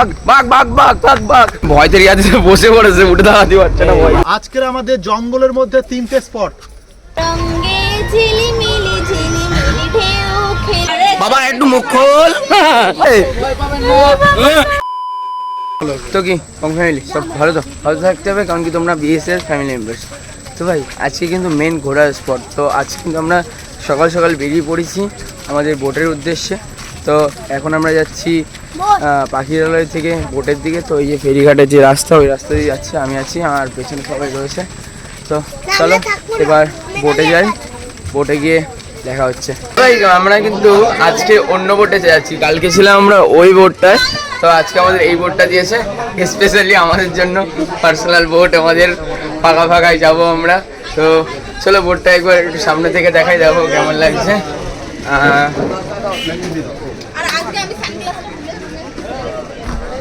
বাঘ বাঘ বাঘ বাঘ বাঘ বাঘ। ভয়তে রিয়াতে বসে পড়েছে উঠে দাঁড়াতে পারছে না ভয়। আজকের আমাদের জঙ্গলের মধ্যে তিনটে স্পট। রঙ্গে ঝিলিমিলি ঝিলিমিলি ঢেউ খেলে। বাবা একটু মুখ খোল। তো কি কম ফ্যামিলি সব ভালো তো ভালো থাকতে হবে কারণ কি তোমরা বিএসএস ফ্যামিলি মেম্বার্স তো ভাই আজকে কিন্তু মেন ঘোরার স্পট তো আজকে কিন্তু আমরা সকাল সকাল বেরিয়ে পড়েছি আমাদের বোটের উদ্দেশ্যে। তো এখন আমরা যাচ্ছি পাখিরালয় থেকে বোটের দিকে তো এই যে ফেরিঘাটের যে রাস্তা ওই রাস্তা দিয়ে যাচ্ছে আমি আছি আর পেছনে সবাই রয়েছে। তো চলো এবার বোটে যাই। বোটে গিয়ে দেখা হচ্ছে। আমরা কিন্তু আজকে অন্য বোটে যাচ্ছি। কালকে ছিলাম আমরা ওই বোটটায়। তো আজকে আমাদের এই বোটটা দিয়েছে। স্পেশালি আমাদের জন্য পার্সোনাল বোট আমাদের ফাঁকা ফাঁকায় যাব আমরা। তো চলো বোটটা একবার একটু সামনে থেকে দেখাই দেখো কেমন লাগছে আহ, ও,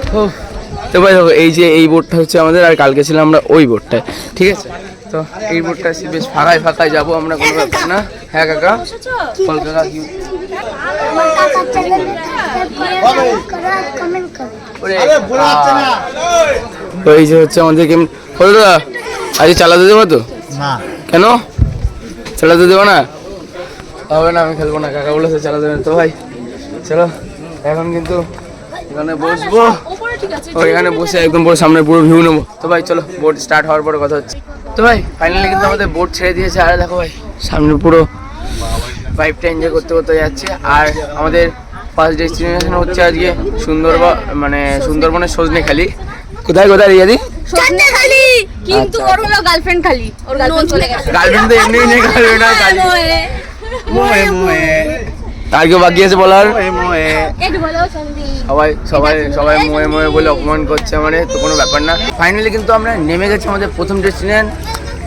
তো ভাই দেখো এই যে এই বোটটা হচ্ছে আমাদের আর কালকে ছিলাম আমরা ওই বোটটায় ঠিক আছে? তো এই বোটটা আছে বেশ ফাঁকায় ফাঁকায় যাব আমরা কোনো ব্যাপার না। হ্যাঁ কাকা? বল কাকা কি এই যে হচ্ছে আমাদের কেমন বলো দাদা আজকে চালাতে দেবো তো? কেন? চালাতে দেবো না? হবে না আমি খেলব না কাকা বলেছে চালাতে দেবেন তো ভাই চলো এখন কিন্তু এখানে বসবো। ও এখানে বসে একদম পুরো সামনে পুরো ভিউ নেব। তো ভাই চলো বোট স্টার্ট হওয়ার পরে কথা হচ্ছে। তো ভাই ফাইনালি কিন্তু আমাদের বোট ছেড়ে দিয়েছে। আর দেখো ভাই সামনে পুরো পাইপটা এনজয় করতে করতে যাচ্ছে। আর আমাদের ফার্স্ট ডেস্টিনেশন হচ্ছে আজকে সুন্দরবন মানে সুন্দরবনের সজনে খালি। কোথায় কোথায় রিয়াদি সন্ধ্যে খালি। কিন্তু আচ্ছা। ওর হলো গার্লফ্রেন্ড খালি। ওর গার্লফ্রেন্ড চলে গেছে। গার্লফ্রেন্ড তো এমনি নেই গার্লফ্রেন্ড আর কেউ বাকি আছে বলার? একটু বলো সন্দীপ সবাই সবাই সবাই মোয়ে মোয়ে বলে অপমান করছে মানে তো কোনো ব্যাপার না ফাইনালি কিন্তু আমরা নেমে গেছি আমাদের প্রথম ডেস্টিনেশন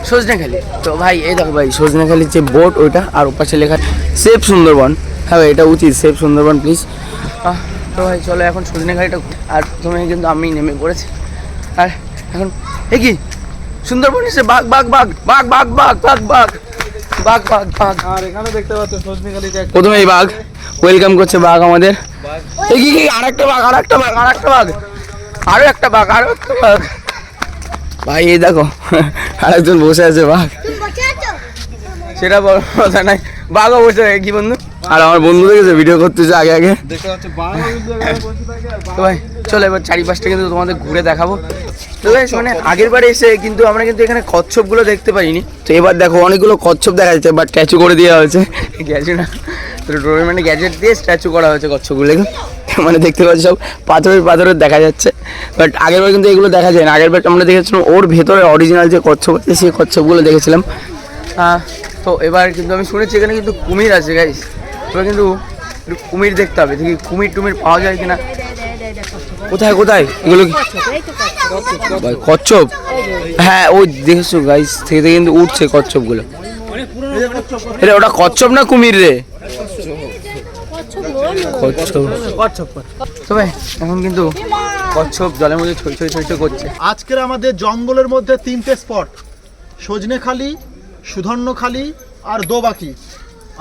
সজনেখালি তো ভাই এই দেখো ভাই সজনেখালির যে বোট ওইটা আর ওপাশে লেখা সেফ সুন্দরবন হ্যাঁ ভাই এটা উচিত সেফ সুন্দরবন প্লিজ তো ভাই চলো এখন সজনেখালিটা আর প্রথমে কিন্তু আমি নেমে পড়েছি আর এখন এ কি সুন্দরবন এসে বাঘ বাঘ বাঘ বাঘ বাঘ বাঘ বাঘ বাঘ বাঘ বাঘ বাঘ আর এখানে দেখতে পাচ্ছ সজনেখালিতে একটা প্রথমে এই বাঘ ওয়েলকাম করছে বাঘ আমাদের এই কি কি আরেকটা বাঘ আরেকটা বাঘ আরেকটা বাঘ। আরও একটা বাঘ আরও একটা বাঘ। ভাই এই দেখো আরেকজন বসে আছে বাঘ। সেটা বড় কথা নাই। বাঘও বসে থাকে কি বন্ধু? আর আমার বন্ধু দেখেছে ভিডিও করতেছে আগে আগে। আর তো ভাই চলো এবার চারিপাশটা কিন্তু তোমাদের ঘুরে দেখাবো। তো মানে আগের বারে এসে কিন্তু আমরা কিন্তু এখানে কচ্ছপগুলো দেখতে পাইনি। তো এবার দেখো অনেকগুলো কচ্ছপ দেখা যাচ্ছে বাট স্ট্যাচু করে দেওয়া হয়েছে। গ্যাজেট না। তো মানে গ্যাজেট দিয়ে স্ট্যাচু করা হয়েছে কচ্ছপগুলোকে মানে দেখতে পাচ্ছি সব পাথরের পাথরের দেখা যাচ্ছে। বাট আগের বার কিন্তু এগুলো দেখা যায় না আগের বার আমরা দেখেছিলাম ওর ভেতরে অরিজিনাল যে কচ্ছপ আছে সেই কচ্ছপগুলো দেখেছিলাম। তো এবার কিন্তু আমি শুনেছি এখানে কিন্তু কুমির আছে গাইস এবার কিন্তু কুমির দেখতে হবে। দেখি কুমির টুমির পাওয়া যায় কিনা। কোথায় কোথায়? এগুলো কি? কচ্ছপ? হ্যাঁ ওই দেখেছ গাইস থেকে কিন্তু উঠছে কচ্ছপগুলো। এটা ওটা কচ্ছপ না কুমির রে? এখন কিন্তু কচ্ছপ জলের মধ্যে ছই ছই ছই ছই করছে। আজকের আমাদের জঙ্গলের মধ্যে তিনটে স্পট সজনেখালি সুধন্যখালি আর দোবাকি।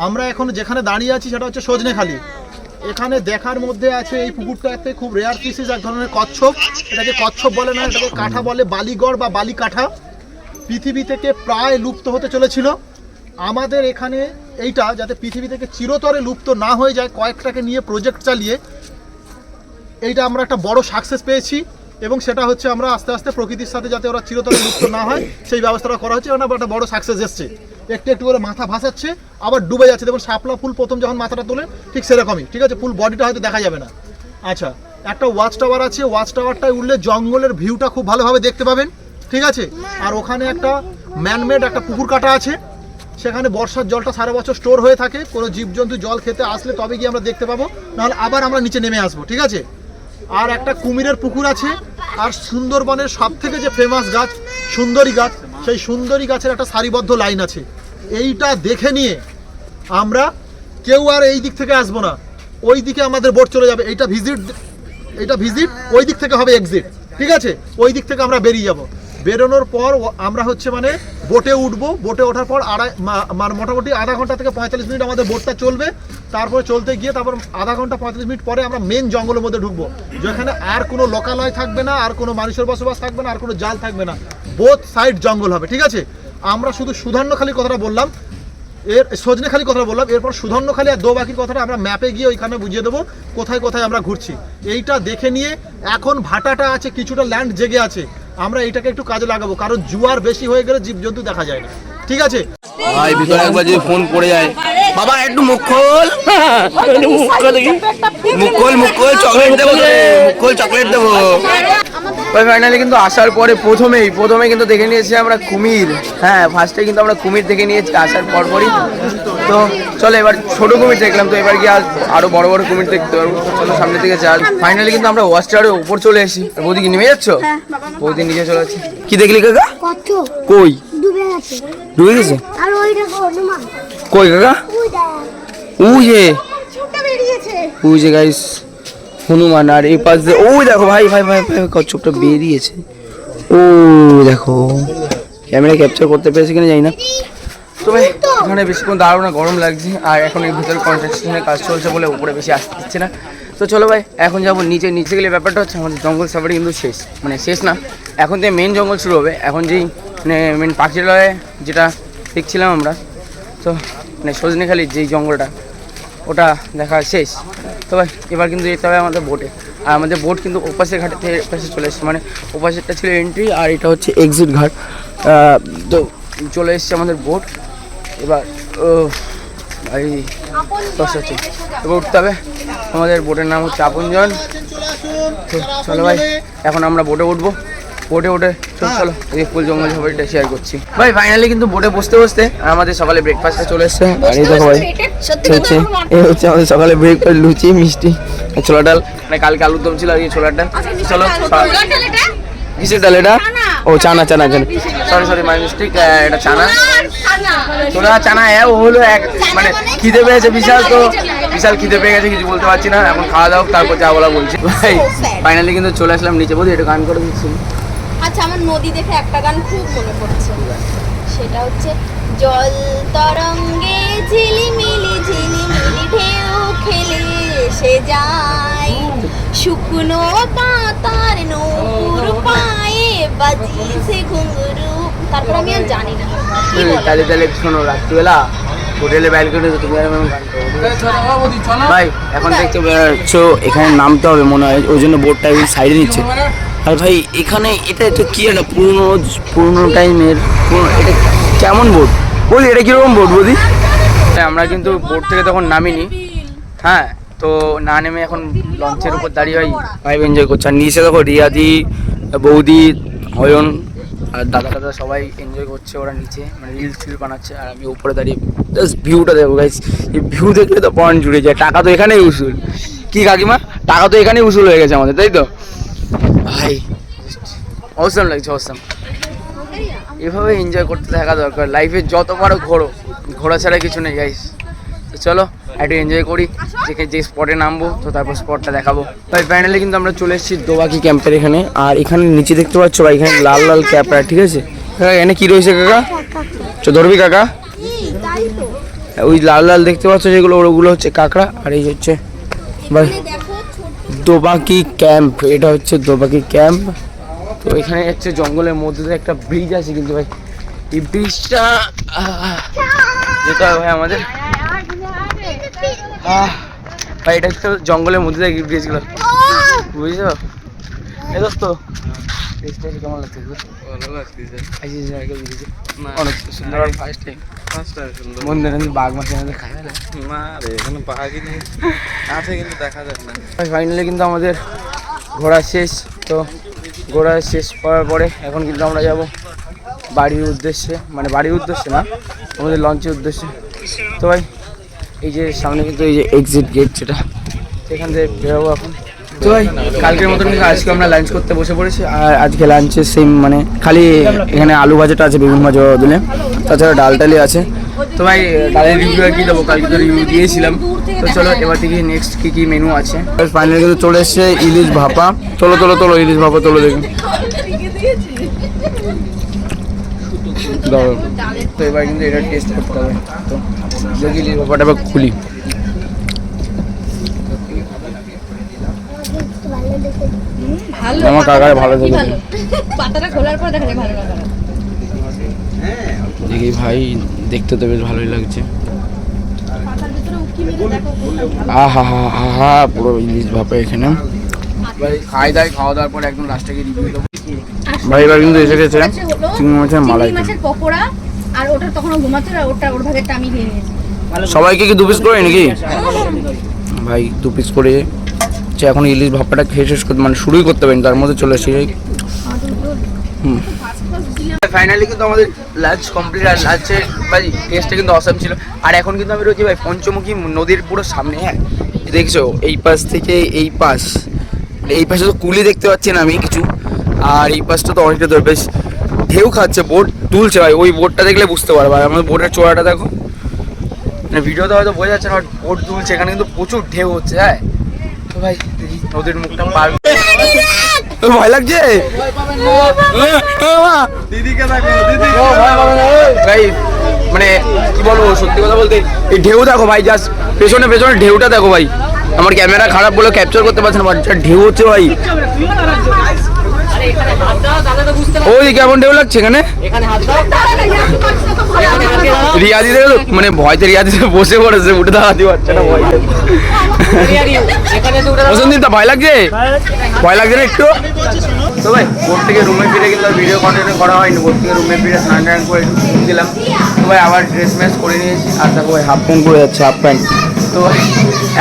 আমরা এখন যেখানে দাঁড়িয়ে আছি সেটা হচ্ছে সজনেখালি এখানে দেখার মধ্যে আছে এই পুকুরটাতে খুব রেয়ার পিসিস এক ধরনের কচ্ছপ। এটাকে কচ্ছপ বলে না, এটাকে কাঠা বলে, বালিগড় বা বালি কাঠা পৃথিবী থেকে প্রায় লুপ্ত হতে চলেছিল। আমাদের এখানে এইটা, যাতে পৃথিবী থেকে চিরতরে লুপ্ত না হয়ে যায়, কয়েকটাকে নিয়ে প্রজেক্ট চালিয়ে, এইটা আমরা একটা বড় সাকসেস পেয়েছি। এবং সেটা হচ্ছে আমরা আস্তে আস্তে প্রকৃতির সাথে যাতে ওরা চিরতরে লুপ্ত না হয়, সেই ব্যবস্থাটা করা হচ্ছে। এবং একটা বড় সাকসেস এসছে। একটু একটু করে মাথা ভাসাচ্ছে, আবার ডুবে যাচ্ছে। দেখুন, শাপলা ফুল প্রথম যখন মাথাটা তোলে ঠিক সেরকমই, ঠিক আছে? ফুল বডিটা হয়তো দেখা যাবে না। আচ্ছা একটা ওয়াচ টাওয়ার আছে ওয়াচ টাওয়ারটায় উঠলে জঙ্গলের ভিউটা খুব ভালোভাবে দেখতে পাবেন, ঠিক আছে? আর ওখানে একটা ম্যানমেড একটা পুকুর কাটা আছে, সেখানে বর্ষার জলটা সারা বছর স্টোর হয়ে থাকে, কোনো জীবজন্তু জল খেতে আসলে তবে গিয়ে আমরা দেখতে পাবো, নাহলে আবার আমরা নিচে নেমে আসব, ঠিক আছে? আর একটা কুমিরের পুকুর আছে, আর সুন্দরবনের সব থেকে যে ফেমাস গাছ, সুন্দরী গাছ, সেই সুন্দরী গাছের একটা সারিবদ্ধ লাইন আছে। এইটা দেখে নিয়ে আমরা কেউ আর এই দিক থেকে আসব না। ওই দিকে আমাদের বোট চলে যাবে। এইটা ভিজিট এইটা ভিজিট ওই দিক থেকে হবে এক্সিট ঠিক আছে? ওই দিক থেকে আমরা বেরিয়ে যাব। বেরোনোর পর আমরা হচ্ছে মানে বোটে উঠবো। বোটে ওঠার পর আড়াই মানে মোটামুটি আধা ঘণ্টা থেকে পঁয়তাল্লিশ মিনিট আমাদের বোটটা চলবে। তারপরে চলতে গিয়ে তারপর আধা ঘণ্টা পঁয়তাল্লিশ মিনিট পরে আমরা মেন জঙ্গলের মধ্যে ঢুকবো। যেখানে আর কোনো লোকালয় থাকবে না, আর কোনো মানুষের বসবাস থাকবে না, আর কোনো জাল থাকবে না। বোথ সাইড জঙ্গল হবে। ঠিক আছে? আমরা শুধু সুধান্যখালি কথাটা বললাম এর সজনেখালি কথা বললাম এরপর সুধন্যখালি আর দোবাকির কথাটা আমরা ম্যাপে গিয়ে ওইখানে বুঝিয়ে দেবো কোথায় কোথায় আমরা ঘুরছি। এইটা দেখে নিয়ে এখন ভাটাটা আছে কিছুটা ল্যান্ড জেগে আছে আমরা এটাকে একটু কাজে লাগাবো কারণ জুয়ার বেশি হয়ে গেলে জীবজন্তু দেখা যায় না। ঠিক আছে? ভাই ভিতরে একবার যদি ফোন পড়ে যায়। বাবা একটু মুখ খোল। একটু মুখ দেখি। মুখ খোল মুখ খোল চকলেট দেবো তোকে, মুখ খোল চকলেট দেবো। ভাই ফাইনালি কিন্তু আসার পরে প্রথমেই প্রথমে কিন্তু দেখে নিয়েছি আমরা কুমির। হ্যাঁ ফার্স্টে কিন্তু আমরা কুমির দেখে নিয়েছি আসার পর পরই তো চলো এবার ছোট কুমির দেখলাম তো এবার কি আর আরও বড় বড় কুমির দেখতে পারব। চলো সামনে থেকে চাল ফাইনালি কিন্তু আমরা ওয়াচ টাওয়ারের উপর চলে এসেছি। বৌদি কি নেমে যাচ্ছ? বৌদি নিচে চলে যাচ্ছে। কি দেখলি কাকা? কই? ডুবে গেছে? কই কাকা? ওই ওই ওই যে। গাইস হনুমান আর এই পাশ দিয়ে ওই দেখো, ভাই ভাই ভাই ভাই কচ্ছপটা বেরিয়েছে। ও দেখো ক্যামেরা ক্যাপচার করতে পেরেছে কিনা জানি না। তবে এখানে বেশিক্ষণ দাঁড়ানো না, গরম লাগছে, আর এখন এই ভিতরে কনস্ট্রাকশনের কাজ চলছে বলে উপরে বেশি আসতে দিচ্ছে না। তো চলো ভাই, এখন যাব নিচে নিচে গেলে ব্যাপারটা হচ্ছে আমাদের জঙ্গল সাফারি কিন্তু শেষ মানে শেষ না। এখন থেকে মেন জঙ্গল শুরু হবে, এখন যেই মানে মেন পাখিরালয়ে যেটা দেখছিলাম আমরা। তো মানে সজনেখালির যেই জঙ্গলটা, ওটা দেখা শেষ। তো ভাই এবার কিন্তু যেতে হবে আমাদের বোটে আর আমাদের বোট কিন্তু ওপাশের ঘাটে থেকে পাশে চলে এসছে। মানে ওপাশেরটা ছিল এন্ট্রি আর এটা হচ্ছে এক্সিট ঘাট। তো চলে এসছে আমাদের বোট এবার ভাই কষ্ট হচ্ছে এবার উঠতে হবে। আমাদের বোটের নাম হচ্ছে আপনজন। চলো ভাই, এখন আমরা বোটে উঠবো। বোটে উঠে চল চলো। এই ফুল জঙ্গল সবাইটা শেয়ার করছি। ভাই ফাইনালি কিন্তু বোটে বসতে বসতে আমাদের সকালে ব্রেকফাস্টটা চলে এসছে। আর এই দেখো ভাই হচ্ছে এই হচ্ছে আমাদের সকালে ব্রেকফাস্ট লুচি মিষ্টি আর ছোলা ডাল। মানে কালকে আলুর দম ছিল আর এই ছোলার ডাল। চলো কিসের ডাল এটা? ও চানা চানা চানা। সরি সরি মাই মিস্টেক এটা চানা। ছোলা চানা হ্যাঁ ও হলো এক মানে খিদে পেয়েছে বিশাল তো। বিশাল খিদে পেয়ে গেছে কিছু বলতে পারছি না। এখন খাওয়া দাওয়া তারপর যা বলা বলছি। ভাই ফাইনালি কিন্তু চলে আসলাম নিচে। বলি এটা গান করে দিচ্ছি। আচ্ছা আমার নদী দেখে একটা গান খুব মনে পড়ছে। সেটা হচ্ছে জল তরঙ্গে ঝিলিমিলি ঝিলিমিলি ঢেউ খেলে সে যায়। শুকনো পাতার নূপুর পায়ে বাজিয়েছে ঘুঙরু। তারপর আমি আর জানি না। কি বলে? তাহলে তাহলে শোনো রাত্রিবেলা হোটেলে ব্যালকনি তুমি আর আমি গান ভাই এখন দেখতে বেরোচ্ছ এখানে নামতে হবে মনে হয় ওই জন্য বোর্ডটা সাইডে নিচ্ছে। আর ভাই, এখানে এটা তো কি একটা পুরনো পুরনো টাইমের এটা কেমন বোর্ড বলি, এটা কীরকম বোর্ড বলি আমরা কিন্তু বোর্ড থেকে তখন নামিনি। হ্যাঁ তো না নেমে এখন লঞ্চের উপর দাঁড়িয়ে ভাই ভাই এনজয় করছে। আর নিচে দেখো রিয়াদি, বৌদি, হয়ন আর দাদা দাদা সবাই এনজয় করছে ওরা নিচে। মানে রিলস টিল বানাচ্ছে আর আমি উপরে দাঁড়িয়ে জাস্ট ভিউটা দেখো গাইস এই ভিউ দেখলে তো পয়েন্ট জুড়ে যায়। টাকা তো এখানেই উসুল। কি কাকিমা? টাকা তো এখানেই উসুল হয়ে গেছে আমাদের, তাই তো? ভাই অসম লাগছে অসম এভাবে এনজয় করতে থাকা দরকার। লাইফে যত পারো ঘোরো, ঘোরা ছাড়া কিছু নেই গাইস তো চলো, একটু এনজয় করি। যেখানে যে স্পটে নামবো, তো তারপর স্পটটা দেখাবো। ভাই ফাইনালি কিন্তু আমরা চলে এসেছি দোবাকি ক্যাম্পের এখানে। আর এখানে নিচে দেখতে পাচ্ছ ভাই, এখানে লাল লাল ক্যাপরা, ঠিক আছে? কাকা এখানে কি রয়েছে কাকা? চ ধরবি কাকা? ওই লাল লাল দেখতে পাচ্ছ যেগুলো, ওগুলো হচ্ছে কাঁকড়া, আর এই হচ্ছে ভাই দোবাকি ক্যাম্প এটা হচ্ছে দোবাকি ক্যাম্প। তো এখানে হচ্ছে জঙ্গলের মধ্যে একটা ব্রিজ আছে কিন্তু ভাই এই ব্রিজটা যেতে হবে ভাই আমাদের। ভাই এটা হচ্ছে জঙ্গলের মধ্যে দিয়ে ব্রিজগুলো বুঝছ? এই দোস্ত ব্রিজটা কেমন লাগছে? আইসি আগে অনেক সুন্দর। ফার্স্ট টাইম মন্দিরে আমি বাঘ মাছের মধ্যে খাই না। না রে এখানে পাখি নেই। আছে কিন্তু দেখা যাক না। ফাইনালি কিন্তু আমাদের ঘোরা শেষ তো ঘোরা শেষ করার পরে এখন কিন্তু আমরা যাব বাড়ির উদ্দেশ্যে মানে বাড়ির উদ্দেশ্যে না আমাদের লঞ্চের উদ্দেশ্যে। তো ভাই এই যে সামনে কিন্তু এই যে এক্সিট গেট যেটা সেখান থেকে বেরোবো এখন। তো ভাই কালকের মতন কিন্তু আজকে আমরা লাঞ্চ করতে বসে পড়েছি আর আজকে লাঞ্চের সেম মানে খালি এখানে আলু ভাজাটা আছে বেগুন ভাজা দিলে। তাছাড়া ডাল টালি আছে। তো ভাই ডালের রিভিউ আর কি দেবো? কালকে তো রিভিউ দিয়েছিলাম। তো চলো এবার থেকে নেক্সট কী কী মেনু আছে। ফাইনালি কিন্তু চলে এসছে ইলিশ ভাপা। চলো চলো চলো ইলিশ ভাপা চলো দেখি। দাও। তো এবার কিন্তু এটা টেস্ট করতে হবে। তো দেখি ইলিশ ভাপাটা এবার খুলি। ভালো। আমার কাকার ভালো থেকে ভালো? পাতাটা খোলার পর দেখা যায় ভালো লাগাটা দেখি ভাই দেখতে তো বেশ ভালোই লাগছে। পাতার ভিতরে উকি মেরে দেখো আহা হা হা হা পুরো ইলিশ ভাপা এখানে। খাই দাই খাওয়া দাওয়ার পর একদম লাস্টে গিয়ে রিভিউ ভাই এবার কিন্তু এসে গেছে চিংড়ি মাছের মালাই মাছের পকোড়া আর ওটা তখন ঘুমাচ্ছে ওটা ওর ভাগেরটা আমি খেয়ে নিয়েছি। সবাইকে কি দু পিস করে নাকি? ভাই দু পিস করে যে এখন ইলিশ ভাপাটা খেয়ে শেষ করতে মানে শুরুই করতে পারেন তার মধ্যে চলে আসি হুম। ফাইনালি কিন্তু আমাদের লাঞ্চ কমপ্লিট আর লাঞ্চের ভাই টেস্টটা কিন্তু অসাম ছিল। আর এখন কিন্তু আমি রয়েছি ভাই পঞ্চমুখী নদীর পুরো সামনে হ্যাঁ? দেখছ, এই পাশ থেকে এই পাশ। মানে এই পাশে তো কুলি দেখতে পাচ্ছি না আমি কিছু। আর এই পাশটা তো অনেকটা দূর। বেশ, ঢেউ খাচ্ছে, বোট তুলছে ভাই। ওই বোটটা দেখলে বুঝতে পারব। আর আমাদের বোটের চোড়াটা দেখো। মানে ভিডিওতে হয়তো বোঝা যাচ্ছে না বোট তুলছে। এখানে কিন্তু প্রচুর ঢেউ হচ্ছে হ্যাঁ? তো ভাই নদীর মুখটা পার ভয় লাগছে? দিদি। ভাই মানে কি বলব সত্যি কথা বলতে এই ঢেউ দেখো ভাই জাস্ট পেছনে পেছনে ঢেউটা দেখো ভাই। আমার ক্যামেরা খারাপ বলে ক্যাপচার করতে পারছে না ঢেউ হচ্ছে ভাই। ওই কেমন ঢেউ লাগছে এখানে? রিয়াদি দেখো মানে ভয়তে রিয়াদি বসে পড়েছে উঠে দাঁড়াতে পারছে না ভয়। লাগছে? ভয় লাগছে না একটু? তো ভাই বোট থেকে রুমে ফিরে কিন্তু ভিডিও কন্টিনিউ করা হয়নি। বোট থেকে রুমে ফিরে স্নান টান করে দিলাম তো ভাই আবার ড্রেস ম্যাচ করে নিয়েছি। আর দেখো ভাই হাফ প্যান্ট পরে যাচ্ছে হাফ প্যান্ট তো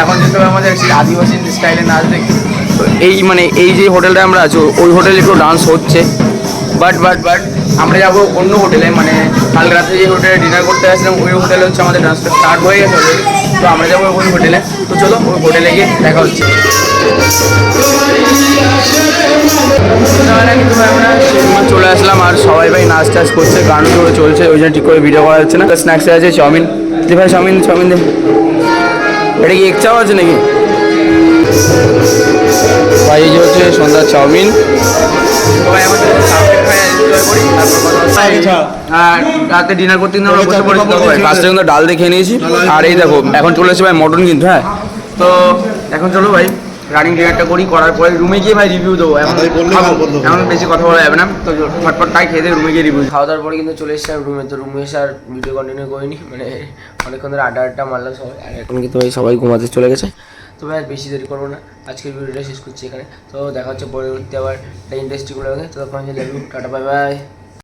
এখন যেতে হবে আমাদের সেই আদিবাসী স্টাইলে নাচ দেখি তো এই মানে এই যে হোটেলটা আমরা আছি, ওই হোটেলে একটু ডান্স হচ্ছে। বাট বাট বাট আমরা যাব অন্য হোটেলে মানে কাল রাতে যে হোটেলে ডিনার করতে আসলাম, ওই হোটেলে হচ্ছে আমাদের ডান্সটা স্টার্ট হয়ে গেছে। তো আমরা যাব ওই হোটেলে। তো চলো, ওই হোটেলে গিয়ে দেখা হচ্ছে। আমরা চলে আসলাম, আর সবাই ভাই নাচ টাচ করছে, গান করে চলছে, ওই জন্য ঠিক করে ভিডিও করা যাচ্ছে না। স্ন্যাক্সে আছে, চাউমিন। দি ভাই, চাউমিন চাউমিন দে। এটা কি এক চাও আছে নাকি? ভাই এই যে হচ্ছে সন্ধ্যার চাউমিন। রাতে ডিনার করতে কিন্তু আমরা বসে পড়েছি। ভাই ফার্স্টে কিন্তু ডাল দিয়ে খেয়ে নিয়েছি। আর এই দেখো এখন চলে এসে ভাই মটন কিন্তু হ্যাঁ? তো এখন চলো ভাই। রানিং ডিনারটা করি করার পরে রুমে গিয়ে ভাই রিভিউ দেবো। এখন এখন বেশি কথা বলা যাবে না। তো ফটফট টাই খেয়ে রুমে গিয়ে রিভিউ খাওয়া দাওয়ার পরে কিন্তু চলে এসেছে রুমে তো রুমে এসে আর ভিডিও কন্টিনিউ করিনি। মানে অনেকক্ষণ ধরে আড্ডা আড্ডা মারলাম সবাই। আর এখন কিন্তু ভাই সবাই ঘুমাতে চলে গেছে। তো ভাই আর বেশি দেরি করব না। আজকের ভিডিওটা শেষ করছি এখানে। তো দেখা হচ্ছে পরবর্তী আবার একটা ইন্ডাস্ট্রিগুলো তো তখন লাভ টাটা বাই বাই